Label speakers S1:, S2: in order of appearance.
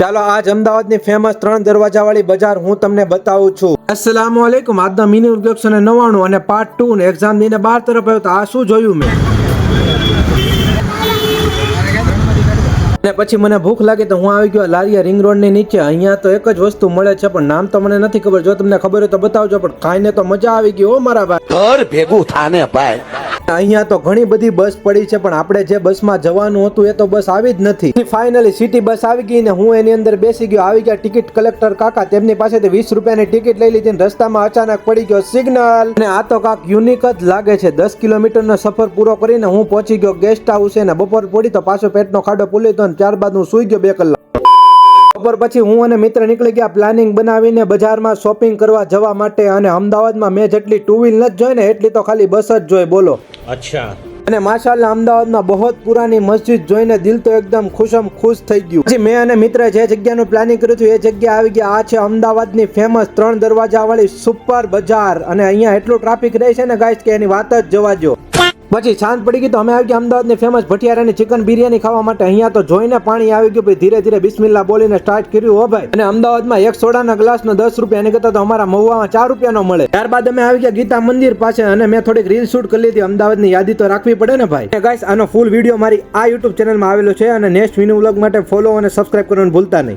S1: ચાલો આજ અમદાવાદની ફેમસ ત્રણ દરવાજાવાળી બજાર હું તમને બતાવું છું. અસલામ વાલેકુમ આજના મિની ઉદ્યોગ અને નવાણું અને પાર્ટ ટુ ને એક્ઝામ દઈને બાર તરફ આવ્યો તો આ શું જોયું મેં? અને પછી મને ભૂખ લાગી તો હું આવી ગયો લારિયા રિંગ રોડની નીચે. અહીંયા તો એક જ વસ્તુ મળે છે, પણ નામ તો મને નથી ખબર. જો તમને ખબર હોય તો બતાવજો, પણ ખાઈને તો મજા આવી ગઈ હો મારા ભાઈ.
S2: ઘર ભેગું થાને ભાઈ.
S1: અહીંયા તો ઘણી બધી બસ પડી છે, પણ આપણે જે બસમાં જવાનું હતું એ તો બસ આવી જ નથી. ફાઇનલી સિટી બસ આવી ગઈ ને હું એની અંદર બેસી ગયો. આવી ગયા ટિકિટ કલેક્ટર કાકા, તેમની પાસેથી વીસ રૂપિયાની ટિકિટ લઈ લીધી રસ્તામાં અચાનક પડી ગયો સિગ્નલ અને આ તો કાક યુનિક જ લાગે છે. દસ કિલોમીટરનો સફર પૂરો કરીને હું પહોંચી ગયો ગેસ્ટ હાઉસ ને બપોર પડી તો પાછો પેટનો ખાડો પૂલી તો ત્યારબાદ હું સુઈ ગયો બે કલાક. બપોર પછી હું અને મિત્ર નીકળી ગયા પ્લાનિંગ બનાવીને બજારમાં શોપિંગ કરવા જવા માટે અને અમદાવાદમાં મેં જેટલી ટુ વ્હીલ નથી જોઈ ને એટલી તો ખાલી બસ જ જોઈ, બોલો.
S3: અચ્છા.
S1: અને માશાલ્લાહ અમદાવાદમાં બહોત પુરાની મસ્જિદ જોઈને દિલ તો એકદમ ખુશમ ખુશ થઈ ગયું. પછી મેં અને મિત્ર જે જગ્યાનું પ્લાનિંગ કર્યું હતું, એ જગ્યા આવી ગયા. આ છે અમદાવાદની ફેમસ ત્રણ દરવાજાવાળી સુપર બજાર. અને અહીંયા એટલું ટ્રાફિક રહે છે ને ગાઈસ કે એની વાત જ જવા જો પછી સાંજ પડી ગઈ તો અમે આવી ગયા અમદાવાદની ફેમસ ભઠિયારાની ચિકન બિરયાની ખાવા માટે. અહીંયા તો જોઈને પાણી આવી ગયું ભાઈ. ધીરે ધીરે બિસ્મિલ્લા બોલીને સ્ટાર્ટ કર્યું હો ભાઈ. અને અમદાવાદમાં એક સોડાના ગ્લાસનો દસ રૂપિયા એની કરતા તો અમારા મહુવામાં ચાર રૂપિયાનો મળે. ત્યારબાદ અમે આવી ગયા ગીતા મંદિર પાસે અને મેં થોડીક રીલ શૂટ કરી લીધી. અમદાવાદની યાદી તો રાખવી પડે ને ભાઈ. ગાઈસ આનો ફૂલ વીડિયો મારી આ યુટ્યુબ ચેનલમાં આવેલો છે અને નેક્સ્ટ વિનુ વ્લોગ માટે ફોલો અને સબસ્ક્રાઇબ કરવાનું ભૂલતા નહીં.